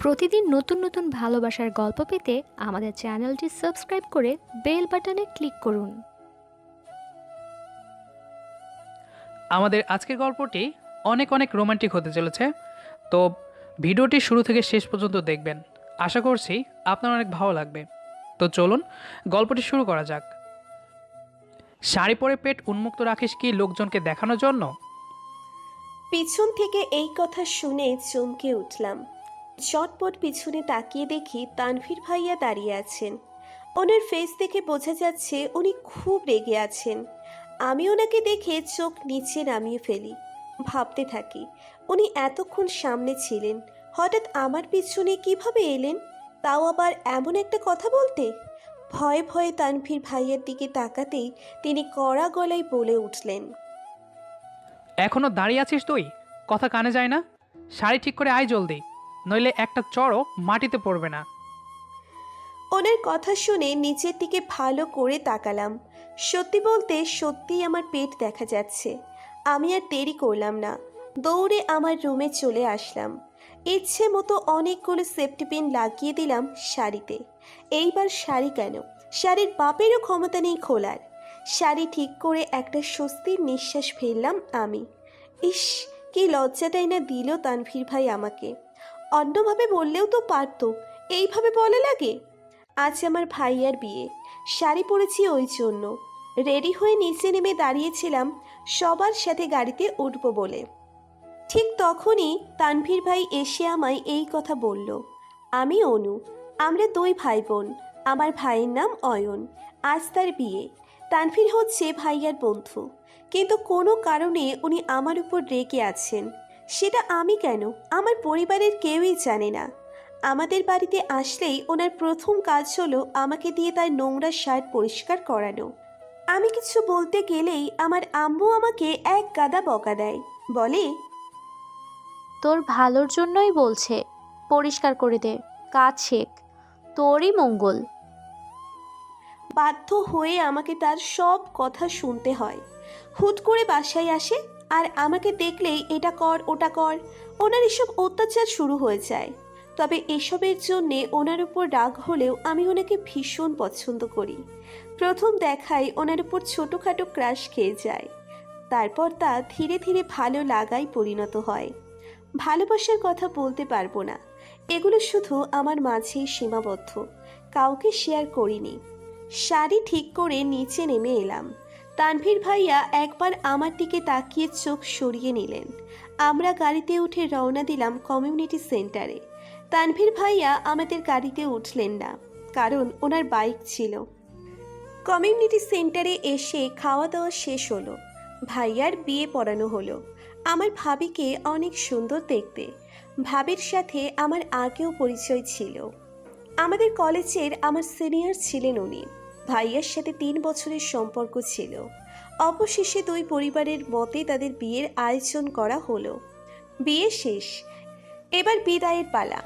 প্রতিদিন নতুন নতুন ভালোবাসার গল্প পেতে আমাদের চ্যানেলটি সাবস্ক্রাইব করে বেল বাটনে ক্লিক করুন। আমাদের আজকের গল্পটি অনেক অনেক রোমান্টিক হতে চলেছে। তো ভিডিওটি শুরু থেকে শেষ পর্যন্ত দেখবেন। আশা করছি আপনার অনেক ভালো লাগবে। তো চলুন গল্পটি শুরু করা যাক। শাড়ি পরে পেট উন্মুক্ত রাখিস কি লোকজনকে দেখানোর জন্য? পিছন থেকে এই কথা শুনে চমকে উঠলাম। চটপট পিছনে তাকিয়ে দেখি তানভীর ভাইয়া দাঁড়িয়ে আছেন। ওনার ফেস দেখে বোঝা যাচ্ছে উনি খুব রেগে আছেন। আমি ওনাকে দেখে চোখ নিচে নামিয়ে ফেলি। ভাবতে থাকি, উনি এতক্ষণ সামনে ছিলেন। হঠাৎ আমার পিছনে কীভাবে এলেন? তাও আবার এমন একটা কথা বলতে? ভয়ে ভয়ে তানভীর ভাইয়ের দিকে তাকাতেই তিনি কড়া গলায় বলে উঠলেন এখনও দাঁড়িয়ে আছিস তুই? কথা কানে যায় না? শাড়ি ঠিক করে আয় জলদি। নইলে একটা চড়ও মাটিতে পড়বে না। ওনার কথা শুনে নিচের দিকে ভালো করে তাকালাম। সত্যি বলতে সত্যিই আমার পেট দেখা যাচ্ছে। আমি আর দেরি করলাম না। দৌড়ে আমার রুমে চলে আসলাম। ইচ্ছে মতো অনেকগুলো সেফটি পিন লাগিয়ে দিলাম শাড়িতে। এইবার শাড়ি কেন? শাড়ির বাপেরও ক্ষমতা নেই খোলার। শাড়ি ঠিক করে একটা স্বস্তির নিঃশ্বাস ফেললাম আমি। ইস, কি লজ্জাটাই না দিল তানভীর ভাই আমাকে। অন্যভাবে বললেও তো পারতো। এইভাবে বলে লাগে? আজ আমার ভাইয়ার বিয়ে। শাড়ি পরেছি ওই জন্য। রেডি হয়ে নিচে নেমে দাঁড়িয়েছিলাম সবার সাথে গাড়িতে উঠব বলে। ঠিক তখনই তানভীর ভাই এসে আমায় এই কথা বলল, আমি অনু, আমরা দুই ভাই বোন আমার ভাইয়ের নাম অয়ন, আজ তার বিয়ে। তানভীর হচ্ছে ভাইয়ার বন্ধু। কিন্তু কোনো কারণে উনি আমার উপর রেগে আছেন। সেটা আমি কেন? আমার পরিবারের কেউই জানে না। আমাদের বাড়িতে আসলেই ওনার প্রথম কাজ হলো আমাকে দিয়ে তার নোংরা শার্ট পরিষ্কার করানো। আমি কিছু বলতে গেলেই আমার আম্মু আমাকে এক গাদা বকা দেয়। বলে তোর ভালোর জন্যই বলছে পরিষ্কার করে দে কাজ শেখ তোরই মঙ্গল। বাধ্য হয়ে আমাকে তার সব কথা শুনতে হয়। হুট করে বাসায় আসে আর আমাকে দেখলেই এটা কর, ওটা কর। ওনার এসব অত্যাচার শুরু হয়ে যায়। তবে এসবের জন্যে ওনার উপর রাগ হলেও আমি ওনাকে ভীষণ পছন্দ করি। প্রথম দেখায় ওনার উপর ছোটোখাটো ক্রাশ খেয়ে যায়। তারপর তা ধীরে ধীরে ভালো লাগাই পরিণত হয়। ভালোবাসার কথা বলতে পারব না। এগুলো শুধু আমার মাঝেই সীমাবদ্ধ। কাউকে শেয়ার করিনি। শাড়ি ঠিক করে নিচে নেমে এলাম। তানভীর ভাইয়া একবার আমার দিকে তাকিয়ে চোখ সরিয়ে নিলেন। আমরা গাড়িতে উঠে রওনা দিলাম কমিউনিটি সেন্টারে। তানভীর ভাইয়া আমাদের গাড়িতে উঠলেন না, কারণ ওনার বাইক ছিল। কমিউনিটি সেন্টারে এসে খাওয়া দাওয়া শেষ হলো। ভাইয়ার বিয়ে পড়ানো হলো। আমার ভাবিকে অনেক সুন্দর দেখতে। ভাবির সাথে আমার আগেও পরিচয় ছিল। আমাদের কলেজের আমার সিনিয়র ছিলেন উনি। ভাইয়ার সাথে তিন বছরের সম্পর্ক ছিল। অবশেষে দুই পরিবারের মতে তাদের বিয়ের আয়োজন করা হলো। বিয়ে শেষ। এবার বিদায়ের পালা।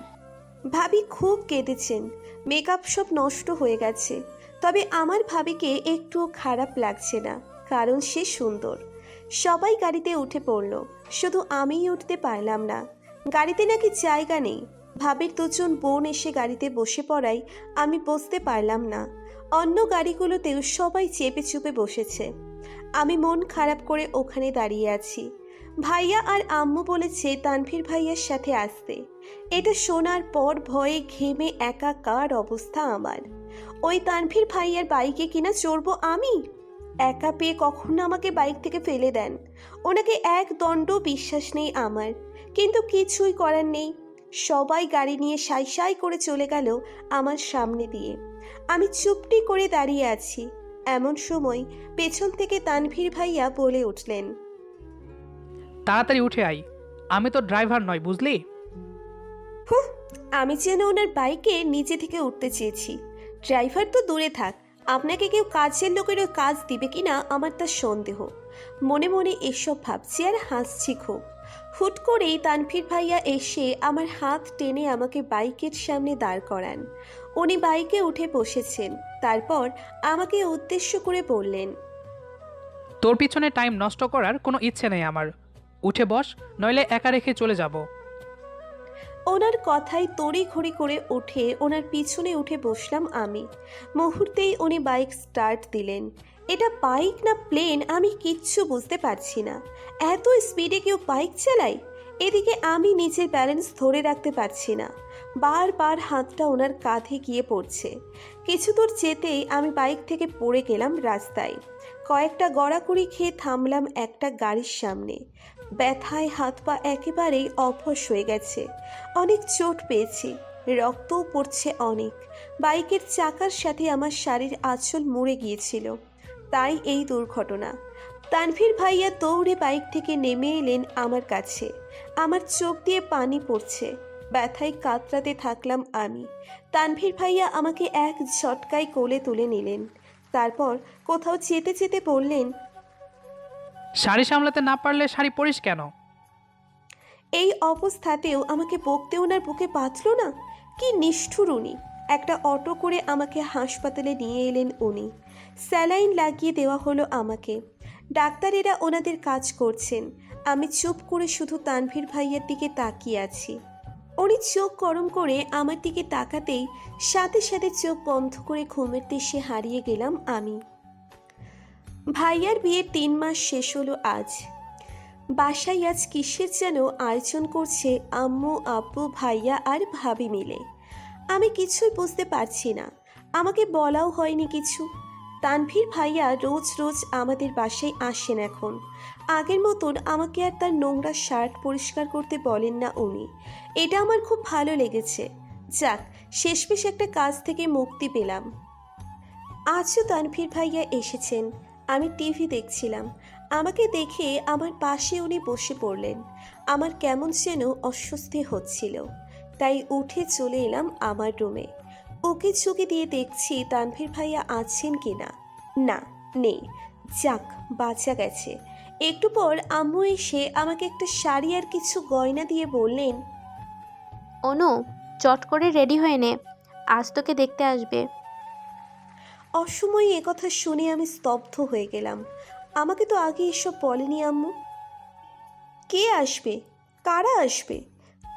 ভাবি খুব কেঁদেছেন। মেকআপ সব নষ্ট হয়ে গেছে। তবে আমার ভাবিকে একটুও খারাপ লাগছে না, কারণ সে সুন্দর। সবাই গাড়িতে উঠে পড়ল। শুধু আমিই উঠতে পারলাম না। গাড়িতে নাকি জায়গা নেই। ভাবির দুজন বোন এসে গাড়িতে বসে পড়ায় আমি বসতে পারলাম না। অন্য গাড়িগুলোতেও সবাই চেপে চুপে বসেছে। আমি মন খারাপ করে ওখানে দাঁড়িয়ে আছি। ভাইয়া আর আম্মু বলেছে তানভীর ভাইয়ার সাথে আসতে। এটা শোনার পর ভয়ে ঘেমে একাকার অবস্থা আমার। ওই তানভীর ভাইয়ার বাইকে কিনা চড়বো আমি? একা পেয়ে কখনো আমাকে বাইক থেকে ফেলে দেন। ওনাকে এক দণ্ড বিশ্বাস নেই আমার। কিন্তু কিছুই করার নেই। সবাই গাড়ি নিয়ে সাই সাই করে চলে গেল আমার সামনে দিয়ে। আমি চুপটি করে দাঁড়িয়ে আছি। এমন সময় পেছন থেকে তানভীর ভাইয়া বলে উঠলেন তাড়াতাড়ি উঠে আই আমি তো ড্রাইভার নয় বুঝলি? হুঁ আমি যেন ওনার বাইকে নিচে থেকে উঠতে চেয়েছি। ড্রাইভার তো দূরে থাক আপনাকে কেউ কাজের লোকেরও কাজ দিবে কিনা আমার তার সন্দেহ। মনে মনে এসব ভাবছি আর হাসছি খুব। হুট করেই তানভীর ভাইয়া এসে আমার হাত টেনে আমাকে বাইকের সামনে দাঁড় করান। উনি বাইকে উঠে বসেছেন। তারপর আমাকে উদ্দেশ্য করে বললেন তোর পিছনে টাইম নষ্ট করার কোনো ইচ্ছে নেই আমার। উঠে বস নইলে একা রেখে চলে যাব। ওনার কথায় তড়ি ঘড়ি করে উঠে ওনার পিছনে উঠে বসলাম আমি। মুহূর্তেই উনি বাইক স্টার্ট দিলেন। এটা বাইক না প্লেন আমি কিচ্ছু বুঝতে পারছি না। এত স্পিডে কেউ বাইক চালায়? এদিকে আমি নিজের ব্যালেন্স ধরে রাখতে পারছি না। বারবার হাতটা ওনার কাঁধে গিয়ে পড়ছে। কিছু দূর যেতেই আমি বাইক থেকে পড়ে গেলাম রাস্তায়। কয়েকটা গড়াকুড়ি খেয়ে থামলাম একটা গাড়ির সামনে। ব্যথায় হাত পা একেবারেই অভ্যস হয়ে গেছে। অনেক চোট পেয়েছি, রক্তও পড়ছে অনেক। বাইকের চাকার সাথে আমার শাড়ির আঁচল মরে গিয়েছিল। তাই এই দুর্ঘটনা। তানভীর ভাইয়া দৌড়ে বাইক থেকে নেমে এলেন আমার কাছে। আমার চোখ দিয়ে পানি পড়ছে। ব্যথায় কাতরাতে থাকলাম আমি। তানভীর ভাইয়া আমাকে এক ঝটকায় কোলে তুলে নিলেন। তারপর কোথাও যেতে যেতে বললেন শাড়ি সামলাতে না পারলে শাড়ি পরিস কেন? এই অবস্থাতেও আমাকে বকতে ওনার বুকে বাঁচল না? কি নিষ্ঠুর উনি। একটা অটো করে আমাকে হাসপাতালে নিয়ে এলেন উনি। স্যালাইন লাগিয়ে দেওয়া হলো আমাকে। ডাক্তারেরা ওনাদের কাজ করছেন। আমি চুপ করে শুধু তানভীর ভাইয়ের দিকে তাকিয়ে আছি। উনি চোখ গরম করে আমার দিকে তাকাতেই সাথে সাথে চোখ বন্ধ করে ঘুমের দেশে হারিয়ে গেলাম আমি। ভাইয়ার বিয়ের তিন মাস শেষ হলো আজ। বাসায় আজ কিসের যেন আয়োজন করছে আম্মু আব্বু ভাইয়া আর ভাবি মিলে। আমি কিছুই বুঝতে পারছি না। আমাকে বলাও হয়নি কিছু। তানভীর ভাইয়া রোজ রোজ আমাদের বাসায় আসেন এখন। আগের মতন আমাকে আর তার নোংরা শার্ট পরিষ্কার করতে বলেন না উনি। এটা আমার খুব ভালো লেগেছে। যাক, শেষমেশ একটা কাজ থেকে মুক্তি পেলাম। আজও তানভীর ভাইয়া এসেছেন। আমি টিভি দেখছিলাম। আমাকে দেখে আমার পাশে উনি বসে পড়লেন। আমার কেমন যেন অস্বস্তি হচ্ছিল। তাই উঠে চলে এলাম আমার রুমে। ওকে চুকে দিয়ে দেখছি তানভীর ভাইয়া আছেন কি না না নেই। যাক বাঁচা গেছে। একটু পর আম্মু এসে আমাকে একটা শাড়ি আর কিছু গয়না দিয়ে বললেন অনু চট করে রেডি হয়ে নে। আজ তোকে দেখতে আসবে। অসময়ে কথা শুনে আমি স্তব্ধ হয়ে গেলাম। আমাকে তো আগে এসব বলেনি আম্মু। কে আসবে? কারা আসবে?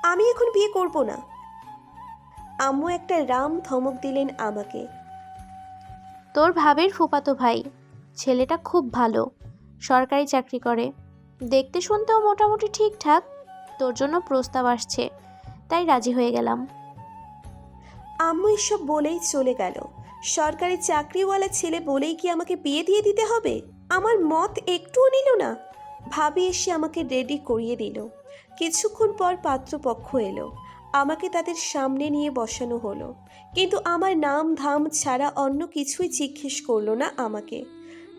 আমি এখন বিয়ে করব না। আম্মু একটা রাম ধমক দিলেন আমাকে। তোর ভাবের ফুপাতো ভাই ছেলেটা খুব ভালো সরকারি চাকরি করে। দেখতে শুনতেও মোটামুটি ঠিকঠাক তোর জন্য প্রস্তাব আসছে তাই রাজি হয়ে গেলাম। আম্মু এসব বলেই চলে গেল। সরকারি চাকরিওয়ালা ছেলে বলেই কি আমাকে বিয়ে দিয়ে দিতে হবে? আমার মত একটুও নিল না। ভাবি এসে আমাকে রেডি করিয়ে দিল। কিছুক্ষণ পর পাত্রপক্ষ এলো। আমাকে তাদের সামনে নিয়ে বসানো হলো। কিন্তু আমার নাম ধাম ছাড়া অন্য কিছুই জিজ্ঞেস করল না আমাকে।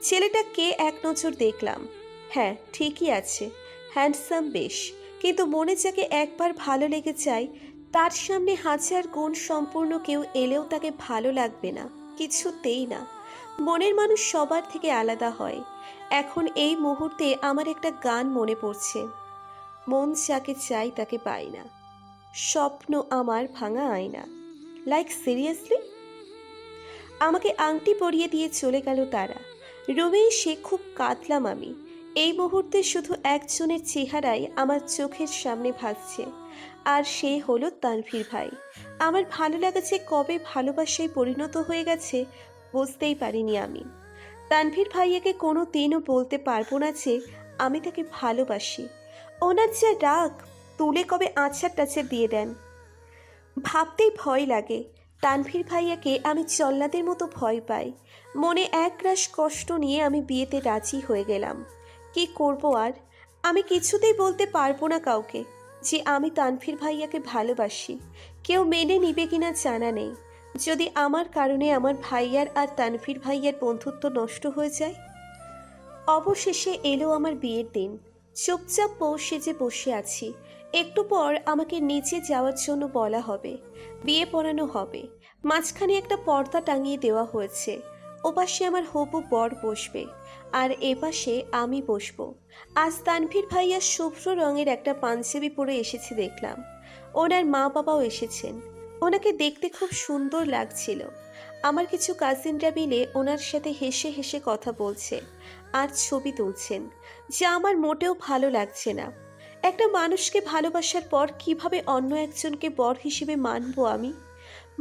ছেলেটা কে এক নজর দেখলাম। হ্যাঁ ঠিকই আছে, হ্যান্ডসাম বেশ। কিন্তু মনে যাকে একবার ভালো লেগে যায়, তার সামনে হাজার গুণ সম্পূর্ণ কেউ এলেও তাকে ভালো লাগবে না, কিছুতেই না। মনের মানুষ সবার থেকে আলাদা হয়। এখন এই মুহূর্তে আমার একটা গান মনে পড়ছে। মন যাকে চাই তাকে পাই না। স্বপ্ন আমার ভাঙা আয়না। লাইক সিরিয়াসলি আমাকে আংটি পরিয়ে দিয়ে চলে গেল তারা। রুমে সে খুব কাঁদলাম আমি। এই মুহূর্তে শুধু একজনের চেহারাই আমার চোখের সামনে ভাসছে। আর সে হলো তানভীর ভাই। আমার ভালো লাগা যে কবে ভালোবাসায় পরিণত হয়ে গেছে, বুঝতেই পারিনি আমি। তানভীর ভাইয়াকে কোনো দিনও বলতে পারব না যে আমি তাকে ভালোবাসি। ওনার যা রাগ তুলে কবে আছার টাছে দিয়ে দেন? ভাবতেই ভয় লাগে। তানভীর ভাইয়াকে আমি চল্লাদের মতো ভয় পাই। মনে এক রাশ কষ্ট নিয়ে আমি বিয়েতে রাজি হয়ে গেলাম। কি করব আর? আমি কিছুতেই বলতে পারব না কাউকে যে আমি তানভীর ভাইয়াকে ভালোবাসি। কেউ মেনে নিবে কিনা জানা নেই। যদি আমার কারণে আমার ভাইয়ার আর তানভীর ভাইয়ার বন্ধুত্ব নষ্ট হয়ে যায়? অবশেষে এলো আমার বিয়ের দিন। চুপচাপ পৌষ যে বসে আছি। একটু পর আমাকে নিচে যাওয়ার জন্য বলা হবে। বিয়ে পড়ানো হবে। মাঝখানে একটা পর্দা টাঙিয়ে দেওয়া হয়েছে। ওপাশে আমার হবু বর বসবে। আর এপাশে আমি বসবো। আজ তানভীর ভাইয়া শুভ্র রঙের একটা পাঞ্জাবি পরে এসেছে দেখলাম। ওনার মা বাবাও এসেছেন। ওনাকে দেখতে খুব সুন্দর লাগছিল। আমার কিছু কাজিনরা মিলে ওনার সাথে হেসে হেসে কথা বলছে। আর ছবি তুলছেন। যা আমার মোটেও ভালো লাগছে না। একটা মানুষকে ভালোবাসার পর কীভাবে অন্য একজনকে বর হিসেবে মানব আমি?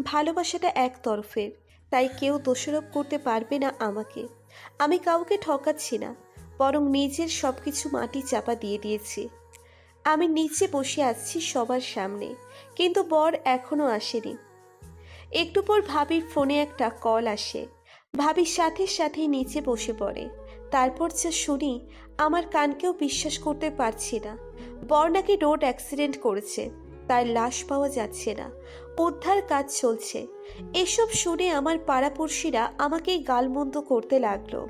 ভালোবাসাটা একতরফের, তাই কেউ দোষারোপ করতে পারবে না আমাকে। আমি কাউকে ঠকাচ্ছি না, বরং নিজের সব কিছু মাটি চাপা দিয়ে দিয়েছি। আমি নিচে বসে আছি সবার সামনে, কিন্তু বর এখনও আসেনি। একটু পর ভাবির ফোনে একটা কল আসে। ভাবির সাথে সাথে নিচে বসে পড়ে। তারপর যা শুনি, আমার কানকেও বিশ্বাস করতে পারছি না। বর নাকি রোড অ্যাক্সিডেন্ট করেছে, তার লাশ পাওয়া যাচ্ছে না। উদ্ধার কাজ চলছে। এসব শুনে আমার পাড়াপড়শিরা আমাকেই গালমন্দ করতে লাগল।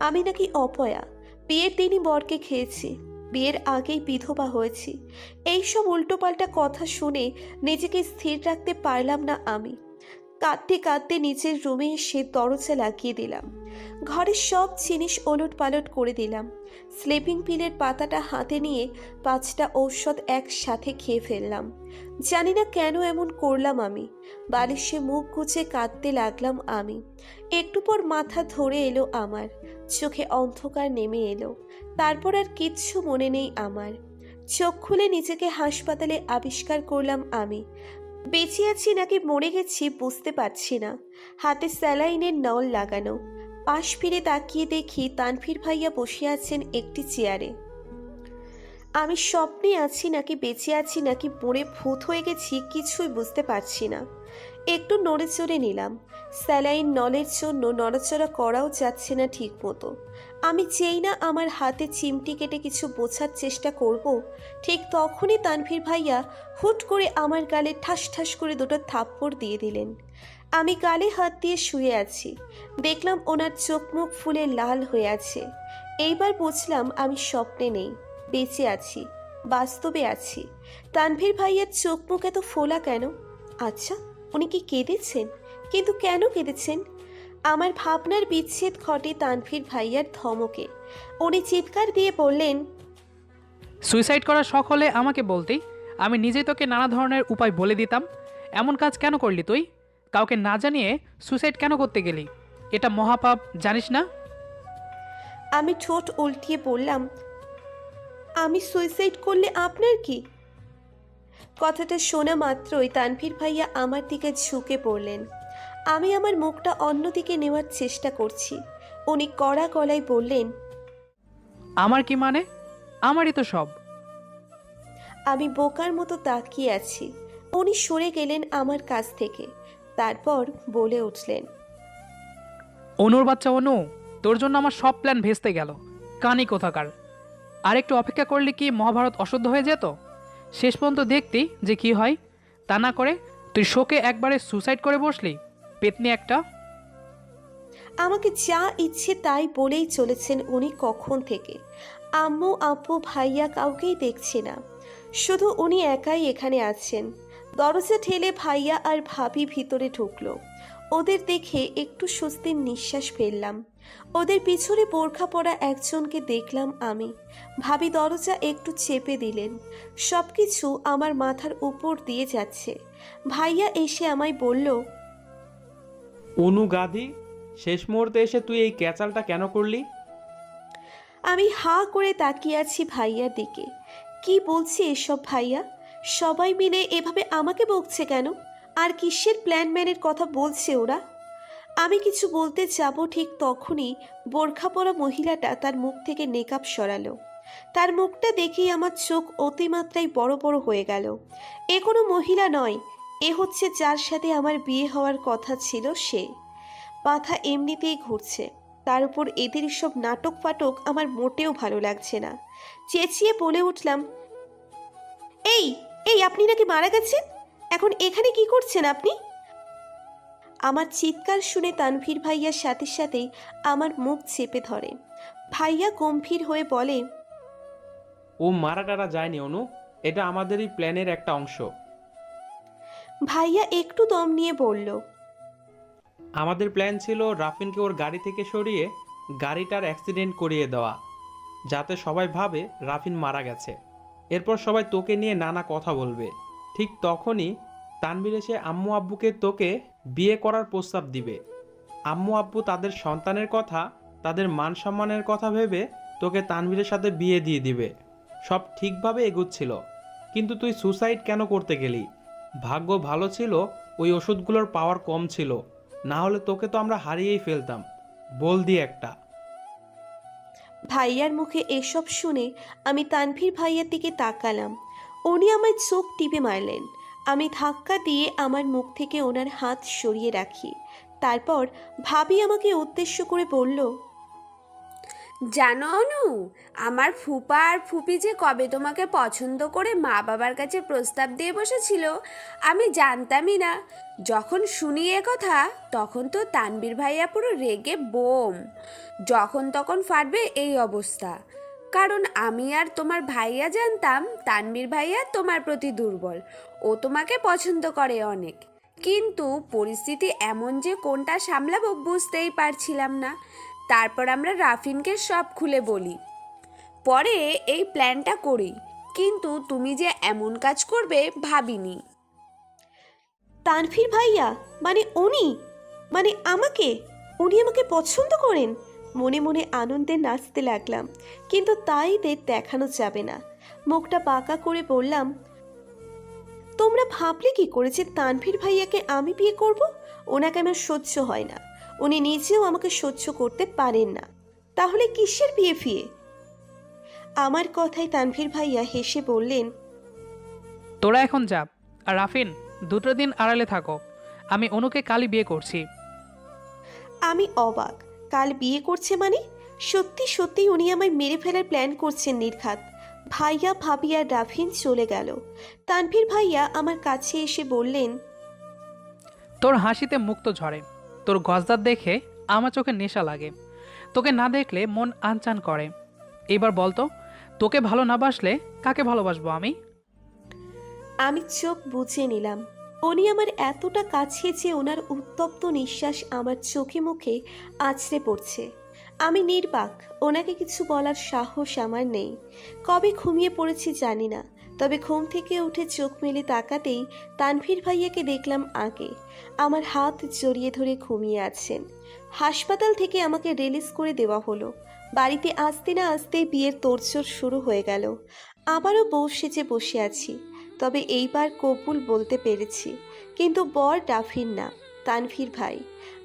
আমি নাকি অপয়া। বিয়ের দিনই বরকে খেয়েছি। বিয়ের আগেই বিধবা হয়েছি। এইসব উল্টোপাল্টা কথা শুনে নিজেকে স্থির রাখতে পারলাম না আমি। কাঁদতে কাঁদতে নিজের রুমে এসে দরজা লাগিয়ে দিলাম। ঘরের সব জিনিস ওলট পালট করে দিলাম। স্লিপিং পিলের পাতাটা হাতে নিয়ে পাঁচটা ঔষধ একসাথে খেয়ে ফেললাম। জানি না কেন এমন করলাম আমি। বালিশে মুখ গুজে কাঁদতে লাগলাম আমি। একটু পর মাথা ধরে এলো আমার। চোখে অন্ধকার নেমে এলো। তারপর আর কিচ্ছু মনে নেই আমার। চোখ খুলে নিজেকে হাসপাতালে আবিষ্কার করলাম আমি। বেঁচে আছি নাকি মরে গেছি বুঝতে পারছি না। হাতে স্যালাইনের নল লাগানো। পাশ ফিরে তাকিয়ে দেখি তানফির ভাইয়া বসে আছেন একটি চেয়ারে। আমি স্বপ্নে আছি নাকি বেঁচে আছি নাকি মরে ভূত হয়ে গেছি কিছুই বুঝতে পারছি না। একটু নড়ে চড়ে নিলাম। স্যালাইন নলের জন্য নড়াচড়া করাও যাচ্ছে না ঠিক মতো আমি চেই না আমার হাতে চিমটি কেটে কিছু বোঝার চেষ্টা করব, ঠিক তখনই তানভীর ভাইয়া হুট করে আমার গালে ঠাস ঠাস করে দুটো থাপ্পড় দিয়ে দিলেন। আমি গালে হাত দিয়ে শুয়ে আছি। দেখলাম ওনার চোখ মুখ ফুলে লাল হয়ে আছে। এইবার বুঝলাম আমি স্বপ্নে নেই, বেঁচে আছি, বাস্তবে আছি। তানভীর ভাইয়ের চোখ মুখ এত ফোলা কেন? আচ্ছা উনি কি কেঁদেছেন? কিন্তু কেন কেঁদেছেন? আমার ভাবনার বিচ্ছেদ ঘটে তানভীর ভাইয়ার ধমকে। উনি চিৎকার দিয়ে বললেন সুইসাইড করার শখ হলে আমাকে বলতেই আমি নিজেই তোকে নানা ধরনের উপায় বলে দিতাম। এমন কাজ কেন করলি তুই? কাউকে না জানিয়ে সুইসাইড কেন করতে গেলি? এটা মহাপাপ জানিস না? আমি ঠোঁট উল্টিয়ে বললাম আমি সুইসাইড করলে আপনার কি? কথাটা শোনা মাত্রই তানভীর ভাইয়া আমার দিকে ঝুঁকে পড়লেন। আমি আমার মুখটা অন্যদিকে নেওয়ার চেষ্টা করছি। উনি কড়া গলায় বললেন আমার কি মানে? আমারই তো সব। আমি বোকার মতো তাকিয়ে আছি। উনি সরে গেলেন আমার কাছ থেকে। তারপর বলে উঠলেন অনুর বাচ্চা অনু তোর জন্য আমার সব প্ল্যান ভেস্তে গেল। কানি কোথাকার? আর একটু অপেক্ষা করলে কি মহাভারত অশুদ্ধ হয়ে যেত? শেষ পর্যন্ত দেখতি যে কি হয়। তা না করে তুই শোকে একবারে সুসাইড করে বসলি? পেতনি একটা? আমাকে যা ইচ্ছে তাই বলেই চলেছেন উনি কখন থেকে। আম্মু, আপু, ভাইয়া কাউকেই দেখছি না। শুধু উনি একাই এখানে আছেন। দরজা ঠেলে ভাইয়া আর ভাবি ভিতরে ঢুকলো। ওদের দেখে একটু স্বস্তির নিঃশ্বাস ফেললাম। ওদের পিছনে বোরখা পরা একজনকে দেখলাম আমি। ভাবি দরজা একটু চেপে দিলেন। সব কিছু আমার মাথার উপর দিয়ে যাচ্ছে। ভাইয়া এসে আমায় বলল অনু গাধি শেষ মুহূর্তে এসে তুই এই ক্যাচালটা কেন করলি? আমি হা করে তাকিয়ে আছি ভাইয়ার দিকে। কি বলছে এসব ভাইয়া? সবাই মিলে এভাবে আমাকে বকছে কেন? আর কিসের প্ল্যান ম্যানের কথা বলছে ওরা? আমি কিছু বলতে যাব ঠিক তখনই বোরখা পরা মহিলাটা তার মুখ থেকে নেকাব সরালো। তার মুখটা দেখেই আমার চোখ অতিমাত্রায় বড় বড় হয়ে গেল। এ কোনো মহিলা নয় এ হচ্ছে যার সাথে আমার বিয়ে হওয়ার কথা ছিল সে। মাথা এমনিতেই ঘুরছে। তার উপর এদের সব নাটক ফাটক আমার মোটেও ভালো লাগছে না। চেঁচিয়ে বলে উঠলাম, এই এই, আপনি নাকি মারা গেছেন? এখন এখানে কি করছেন আপনি? আমার চিৎকার শুনে তানভীর ভাইয়ার সাথে সাথেই আমার মুখ চেপে ধরে। ভাইয়া গম্ভীর হয়ে বলে, ও মারা টারা যায়নি অনু, এটা আমাদেরই প্ল্যানের একটা অংশ। ভাইয়া একটু দম নিয়ে বলল, আমাদের প্ল্যান ছিল রাফিনকে ওর গাড়ি থেকে সরিয়ে গাড়িটার অ্যাক্সিডেন্ট করিয়ে দেওয়া, যাতে সবাই ভাবে রাফিন মারা গেছে। এরপর সবাই তোকে নিয়ে নানা কথা বলবে। ঠিক তখনই তানভীর এসে আম্মু আব্বুকে তোকে বিয়ে করার প্রস্তাব দিবে। আম্মু আব্বু তাদের সন্তানের কথা, তাদের মান সম্মানের কথা ভেবে তোকে তানভীরের সাথে বিয়ে দিয়ে দিবে। সব ঠিকভাবে এগুচ্ছিল। কিন্তু তুই সুসাইড কেন করতে গেলি? ভাগ্য ভালো ছিল, ওই ওষুধগুলোর পাওয়ার কম ছিল। না হলে তোকে তো আমরা হারিয়েই ফেলতাম। বল দি একটা। ভাইয়ার মুখে এসব শুনে আমি তানভীর ভাইয়ার দিকে তাকালাম। উনি আমার চোখ টিপে মারলেন। আমি ধাক্কা দিয়ে আমার মুখ থেকে ওনার হাত সরিয়ে রাখি। তারপর ভাবি আমাকে উদ্দেশ্য করে বলল জানো অনু, আমার ফুপা আর ফুপি যে কবে তোমাকে পছন্দ করে মা বাবার কাছে প্রস্তাব দিয়ে বসেছিল, আমি জানতামই না। যখন শুনি এ কথা, তখন তো তানবীর ভাইয়া পুরো রেগে বোম। যখন তখন ফাটবে এই অবস্থা। কারণ আমি আর তোমার ভাইয়া জানতাম, তানবীর ভাইয়া তোমার প্রতি দুর্বল। ও তোমাকে পছন্দ করে অনেক। কিন্তু পরিস্থিতি এমন যে কোনটা সামলাবো বুঝতেই পারছিলাম না। তারপর আমরা রাফিনকে সব খুলে বলি। পরে এই প্ল্যানটা করি, কিন্তু তুমি যে এমন কাজ করবে ভাবিনি। তানভীর ভাইয়া মানে উনি? মানে আমাকে? উনি আমাকে পছন্দ করেন? মনে মনে আনন্দে নাচতে লাগলাম, কিন্তু তাই দের দেখানো যাবে না। মুখটা বাঁকা করে বললাম, তোমরা ভাবলে কি করে যে তানভীর ভাইয়াকে আমি বিয়ে করব? ওনাকে আমার সহ্য হয় না। উনি নিজেও আমাকে সহ্য করতে পারেন না। তাহলে কিসের বিয়ে ফিয়ে? আমার কথায় তানভীর ভাইয়া হেসে বললেন তোরা এখন যা আর রাফিন দুটো দিন আড়ালে থাকো। আমি অনুকে কালই বিয়ে করছি। আমি অবাক কাল বিয়ে করছে মানে? সত্যি সত্যি উনি আমায় মেরে ফেলার প্ল্যান করছেন নির্ঘাত। ভাইয়া ভাবিয়া রাফিন চলে গেল। তানভীর ভাইয়া আমার কাছে এসে বললেন তোর হাসিতে মুক্ত ঝরে। তোর গজদার দেখে আমার চোখে নেশা লাগে। তোকে না দেখলে মন আনচান করে। এবার বলতো, তোকে ভালো না বাসলে কাকে ভালোবাসবো আমি? আমি চোখ বুঝে নিলাম। উনি আমার এতটা কাছে যে ওনার উত্তপ্ত নিঃশ্বাস আমার চোখে মুখে আছড়ে পড়ছে। আমি নির্বাক, ওনাকে কিছু বলার সাহস আমার নেই। কবে ঘুমিয়ে পড়েছি জানি না। তবে ঘুম থেকে উঠে চোখ মেলে তাকাতেই তানভীর ভাইয়াকে দেখলাম আগে। আমার হাত জড়িয়ে ধরে ঘুমিয়ে আছেন। হাসপাতাল থেকে আমাকে রিলিজ করে দেওয়া হলো। বাড়িতে আসতে না আসতেই বিয়ের তোড়জোড় শুরু হয়ে গেল। আবারও বউ সেজে বসে আছি। তবে এইবার কবুল বলতে পেরেছি। কিন্তু বর ডাফির না, তানভীর ভাই।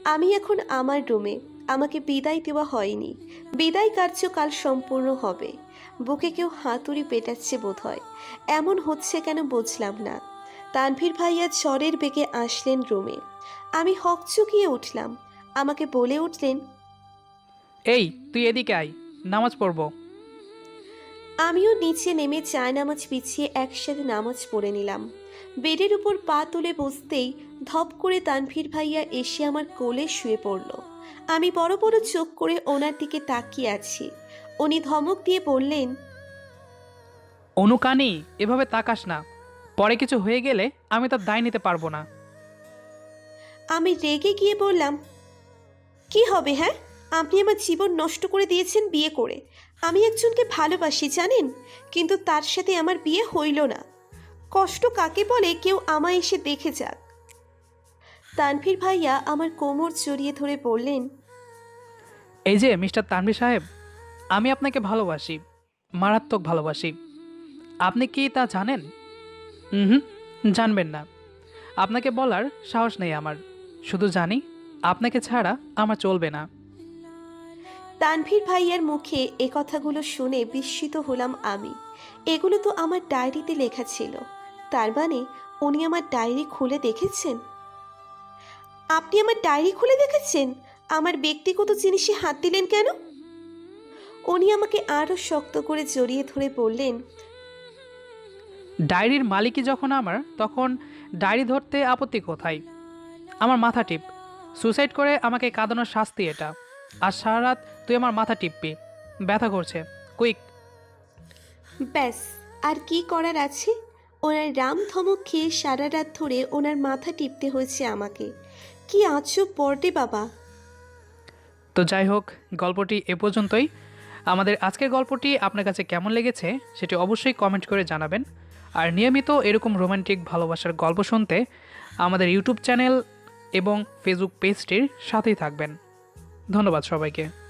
আমি এখন আমার রুমে আমাকে বিদায় দেওয়া হয়নি। বিদায় কার্যকাল সম্পূর্ণ হবে। বুকে কেউ হাতুড়ি পেটাচ্ছে বোধ হয় এমন হচ্ছে কেন বুঝলাম না। তানভীর ভাইয়া ঝড়ের বেগে আসলেন রুমে। আমি হকচকিয়ে উঠলাম। আমাকে বলে উঠলেন এই তুই এদিকে আয় নামাজ পড়ব। আমিও নিচে নেমে চায় নামাজ পিছিয়ে একসাথে নামাজ পড়ে নিলাম। বেডের উপর পা তুলে বসতেই ধপ করে তানভীর ভাইয়া এসে আমার কোলে শুয়ে পড়ল। আমি বড় বড় চোখ করে ওনার দিকে তাকিয়ে আছি। উনি ধমক দিয়ে বললেন অনুকানি এভাবে তাকাস না। পরে কিছু হয়ে গেলে আমি তার দায় নিতে পারব না। আমি রেগে গিয়ে বললাম কি হবে হ্যাঁ? আপনি আমার জীবন নষ্ট করে দিয়েছেন বিয়ে করে। আমি একজনকে ভালোবাসি জানেন? কিন্তু তার সাথে আমার বিয়ে হইল না। কষ্ট কাকে বলে? কেউ আমায় এসে দেখে যাক। তানভীর ভাইয়া আমার কোমর জড়িয়ে ধরে বললেন এই যে মিস্টার তানভীর সাহেব আমি আপনাকে ভালোবাসি মারাত্মক ভালোবাসি। আপনি কি তা জানেন? হুম জানবেন না। আপনাকে বলার সাহস নেই আমার। শুধু জানি আপনাকে ছাড়া আমার চলবে না। তানভীর ভাইয়ার মুখে এ কথাগুলো শুনে বিস্মিত হলাম আমি। এগুলো তো আমার ডায়েরিতে লেখা ছিল। তার মানে উনি আমার ডায়েরি খুলে দেখেছেন? আপনি আমার ডায়েরি খুলে দেখেছেন? আমার ব্যক্তিগত জিনিসে হাত দিলেন কেন? উনি আমাকে আরও শক্ত করে জড়িয়ে ধরে বললেন ডায়েরির মালিকই যখন আমার তখন ডায়েরি ধরতে আপত্তি কোথায়? আমার মাথা টিপ। সুসাইড করে আমাকে কাঁদানোর শাস্তি এটা। আর সারা রাত তুই আমার মাথা টিপবি। ব্যথা করছে। কুইক। ব্যাস আর কি করার আছে? ওনার রাম ধমক খেয়ে সারা রাত ধরে ওনার মাথা টিপতে হয়েছে আমাকে। কি আজব পড়ে বাবা। তো যাই হোক, গল্পটি এ পর্যন্তই। আমাদের আজকের গল্পটি আপনার কাছে কেমন লেগেছে সেটি অবশ্যই কমেন্ট করে জানাবেন। আর নিয়মিত এরকম রোমান্টিক ভালোবাসার গল্প শুনতে আমাদের ইউটিউব চ্যানেল এবং ফেসবুক পেজটির সাথেই থাকবেন। ধন্যবাদ সবাইকে।